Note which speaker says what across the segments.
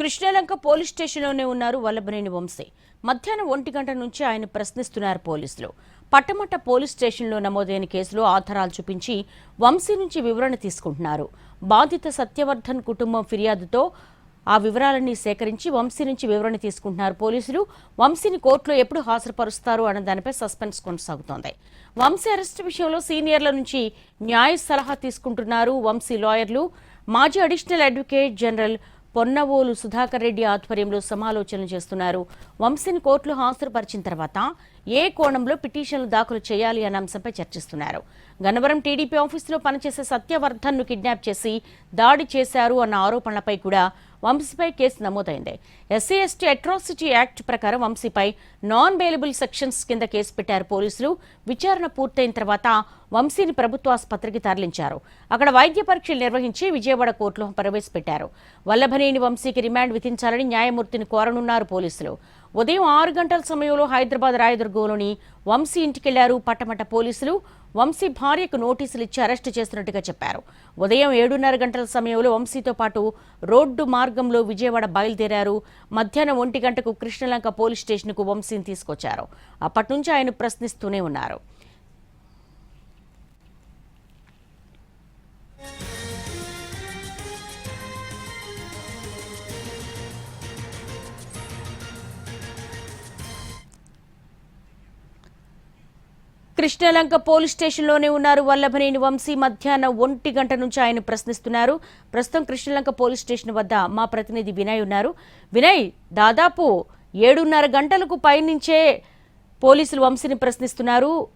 Speaker 1: Krishnalanka police స్టేషన్లోనే ఉన్నారు వల్లభనేని వంశీ. మధ్యాహ్నం ఒంటి గంట నుంచి ఆయన ప్రశ్నిస్తున్నారు పోలీసులు. పట్టమట్ట పోలీస్ స్టేషన్లో నమోదైన కేసులో ఆధారాలు చూపించి వంశీ నుంచి వివరణ తీసుకుంటున్నారు. బాధిత సత్యవర్ధన్ కుటుంబం ఫిర్యాదుతో ఆ వివరాలన్నీ సేకరించి వంశీ నుంచి వివరణ తీసుకుంటున్నారు పోలీసులు. వంశీని కోర్టులో ఎప్పుడు హాజరుపరుస్తారు అన్న దానిపై సస్పెన్స్ కొనసాగుతోంది. వంశీ అరెస్టు విషయంలో సీనియర్ల నుంచి న్యాయ సలహా తీసుకుంటున్నారు వంశీ లాయర్లు. మాజీ additional advocate general Ponnavolu Sudhakar Reddy ఆధ్వర్యంలో సమాలోచనలు చేస్తున్నారు. వంశీని కోర్టులో హాజరుపరిచిన తర్వాత ఏ కోణంలో పిటిషన్లు దాఖలు చేయాలి అనే అంశంపై చర్చిస్తున్నారు. గన్నవరం టీడీపీ ఆఫీసులో పనిచేసే సత్యవర్ధన్ను కిడ్నాప్ చేసి దాడి చేశారు అన్న ఆరోపణలపై కూడా వంశీపై కేసు నమోదైంది. ఎస్సీ ఎస్టీ అట్రాసిటీ యాక్ట్ ప్రకారం వంశీపై నాన్ బెయిలబుల్ సెక్షన్స్ కింద కేసు పెట్టారు పోలీసులు. విచారణ పూర్తయిన తర్వాత వంశీని ప్రభుత్వ ఆసుపత్రికి తరలించారు. అక్కడ వైద్య పరీక్షలు నిర్వహించి విజయవాడ కోర్టులో ప్రవేశపెట్టారు. వల్లభనేని వంశీకి రిమాండ్ విధించాలని న్యాయమూర్తిని కోరనున్నారు పోలీసులు. ఉదయం ఆరు గంటల సమయంలో హైదరాబాద్ రాయదుర్గంలోని వంశీ ఇంటికెళ్ళారు. పట్టమట పోలీసులు వంశీ భార్యకు నోటీసులు ఇచ్చి అరెస్టు చేస్తున్నట్టుగా చెప్పారు. ఉదయం ఏడున్నర గంటల సమయంలో వంశీతో పాటు రోడ్డు మార్గంలో విజయవాడ బయలుదేరారు. మధ్యాహ్నం ఒంటి గంటకు కృష్ణలంక పోలీస్ స్టేషన్కు వంశీని తీసుకొచ్చారు. అప్పటి నుంచి ఆయన ప్రశ్నిస్తూనే ఉన్నారు. కృష్ణలంక పోలీస్ స్టేషన్లోనే ఉన్నారు వల్లభనేని వంశీ. మధ్యాహ్నం ఒంటి గంట నుంచి ఆయన ప్రశ్నిస్తున్నారు. ప్రస్తుతం కృష్ణలంక పోలీస్ స్టేషన్ వద్ద మా ప్రతినిధి వినయ్ ఉన్నారు. వినయ్ దాదాపు ఏడున్నర గంటలకు పైనుంచే పోలీసులు వంశీని ప్రశ్నిస్తున్నారు.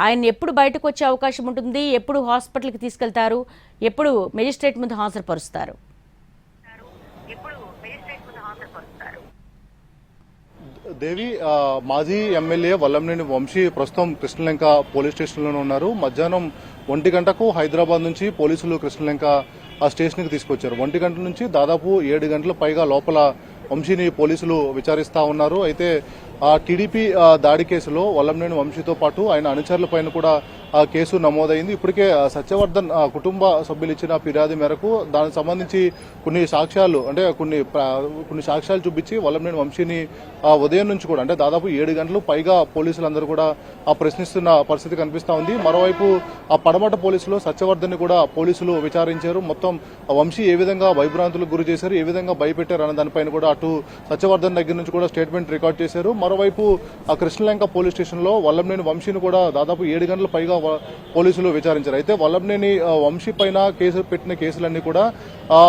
Speaker 1: ఆయన ఎప్పుడు బయటకు వచ్చే అవకాశం ఉంటుంది? ఎప్పుడు హాస్పిటల్కి తీసుకెళ్తారు? ఎప్పుడు మెజిస్ట్రేట్ ముందు హాజరుపరుస్తారు?
Speaker 2: దేవి మాజీ ఎమ్మెల్యే వల్లంనేని వంశీ ప్రస్తుతం కృష్ణలంక పోలీస్ స్టేషన్లోనే ఉన్నారు. మధ్యాహ్నం ఒంటి గంటకు హైదరాబాద్ నుంచి పోలీసులు కృష్ణలంక ఆ స్టేషన్కి తీసుకొచ్చారు. ఒంటి గంట నుంచి దాదాపు ఏడు గంటల పైగా లోపల వంశీని పోలీసులు విచారిస్తా ఉన్నారు. అయితే ఆ టీడీపీ దాడి కేసులో వల్లంనేని వంశీతో పాటు ఆయన అనుచరుల పైన కూడా ఆ కేసు నమోదైంది. ఇప్పటికే సత్యవర్ధన్ కుటుంబ సభ్యులు ఇచ్చిన ఫిర్యాదు మేరకు దానికి సంబంధించి కొన్ని సాక్ష్యాలు అంటే కొన్ని కొన్ని సాక్ష్యాలు చూపించి వల్లంనేని వంశీని ఉదయం నుంచి కూడా అంటే దాదాపు ఏడు గంటలు పైగా పోలీసులందరూ కూడా ఆ ప్రశ్నిస్తున్న పరిస్థితి కనిపిస్తా ఉంది. మరోవైపు ఆ పడమట పోలీసులు సత్యవర్ధన్ కూడా పోలీసులు విచారించారు. మొత్తం ఆ వంశీ ఏ విధంగా భయభ్రాంతులకు గురి చేశారు ఏ విధంగా భయపెట్టారు అన్న దానిపైన కూడా అటు సత్యవర్ధన్ దగ్గర నుంచి కూడా స్టేట్మెంట్ రికార్డ్ చేశారు. మరోవైపు ఆ కృష్ణలంక పోలీస్ స్టేషన్లో వల్లంనేని వంశీని కూడా దాదాపు ఏడు గంటల పైగా పోలీసులు విచారించారు. అయితే వల్లంనేని వంశీ పైన కేసు పెట్టిన కేసులన్నీ కూడా ఆ,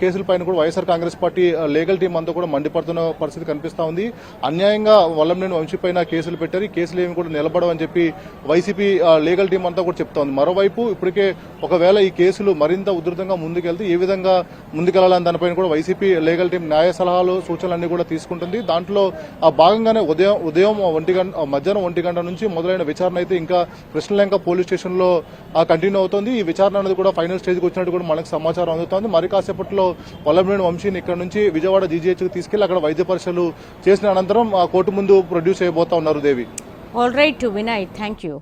Speaker 2: కేసుల పైన కూడా YSR Congress party legal team అంతా కూడా మండిపడుతున్న పరిస్థితి కనిపిస్తా ఉంది. అన్యాయంగా వల్లంనేని వంశీ పైన కేసులు పెట్టారు. ఈ కేసులు ఏమి కూడా నిలబడవని చెప్పి వైసీపీ లీగల్ టీం అంతా కూడా చెప్తా ఉంది. మరోవైపు ఇప్పటికే ఒకవేళ ఈ కేసులు మరింత ఉధృతంగా ముందుకెళ్తే ఏ విధంగా ముందుకెళ్ళాలని దానిపైన కూడా వైసీపీ లీగల్ టీం న్యాయ సలహాలు సూచనలన్నీ కూడా తీసుకుంటుంది. దాంట్లో ఆ భాగంగానే ఉదయం ఉదయం ఒంటి గంట మధ్యాహ్నం ఒంటి గంట నుంచి మొదలైన విచారణ అయితే ఇంకా కృష్ణలంక పోలీస్ స్టేషన్లో కంటిన్యూ అవుతుంది. ఈ విచారణ అనేది కూడా ఫైనల్ స్టేజ్కి వచ్చినట్టు కూడా మనకు సమాచారం అందుతోంది. మరి కాసేపట్లో వల్లభనేని వంశీని ఇక్కడ నుంచి విజయవాడ జీజీహెచ్కి తీసుకెళ్ళి అక్కడ వైద్య పరీక్షలు చేసిన అనంతరం కోర్టు ముందు ప్రొడ్యూస్ చేయబోతా ఉన్నారు Devi.
Speaker 1: All right Vinay thank you